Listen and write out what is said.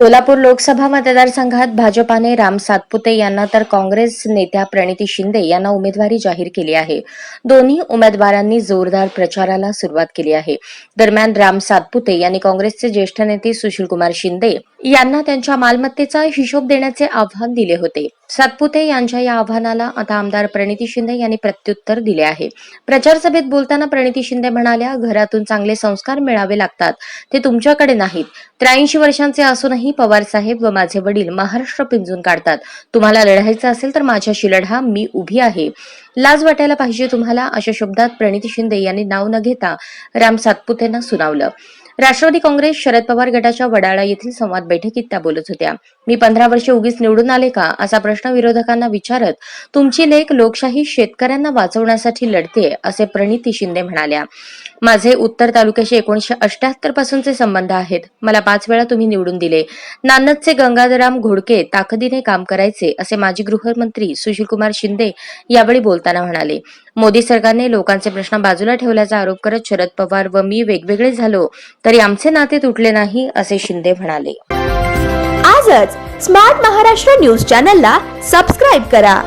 सोलापूर लोकसभा मतदारसंघात भाजपाने राम सातपुते यांना तर काँग्रेस नेत्या प्रणिती शिंदे यांना उमेदवारी जाहीर केली आहे. दोन्ही उमेदवारांनी जोरदार प्रचाराला सुरुवात केली आहे. दरम्यान राम सातपुते यांनी काँग्रेसचे ज्येष्ठ नेते सुशीलकुमार शिंदे यांना त्यांच्या मालमत्तेचा हिशोब देण्याचे आव्हान दिले होते. सातपुते यांच्या या आव्हानाला आता आमदार प्रणिती शिंदे यांनी प्रत्युत्तर दिले आहे. प्रचार सभेत बोलताना प्रणिती शिंदे म्हणाल्या घरातून चांगले संस्कार मिळावे लागतात. ते तुमच्याकडे नाहीत. त्र्याऐंशी वर्षांचे असूनही पवारसाहेब व माझे वडील महाराष्ट्र पिंजून काढतात. तुम्हाला लढायचं असेल तर माझ्याशी लढा मी उभी आहे. लाज वाटायला पाहिजे तुम्हाला अशा शब्दात प्रणिती शिंदे यांनी नाव न घेता राम सातपुतेंना सुनावलं. राष्ट्रवादी काँग्रेस शरद पवार गटाच्या वडाळा येथील संवाद बैठकीत त्या बोलत होत्या. मी पंधरा वर्षे उगीच निवडून आले का? असा प्रश्न विरोधकांना विचारत तुमची लेख लोकशाही शेतकऱ्यांना वाचवण्यासाठी लढते असे प्रणिती शिंदे म्हणाल्या. माझे उत्तर तालुक्याशी एकोणीशे अष्ट्याहत्तर पासूनचे संबंध आहेत. मला पाच वेळा तुम्ही निवडून दिले. नानदचे गंगाधरराम घोडके ताकदीने काम करायचे असे माजी गृहमंत्री सुशीलकुमार शिंदे यावेळी बोलताना म्हणाले. मोदी सरकारने लोकांचे प्रश्न बाजूला ठेवल्याचा आरोप करत शरद पवार व मी वेगवेगळे झालो तरी आमचे नाते तुटले नाही असे शिंदे म्हणाले. आजच स्मार्ट महाराष्ट्र न्यूज चॅनलला सबस्क्राईब करा.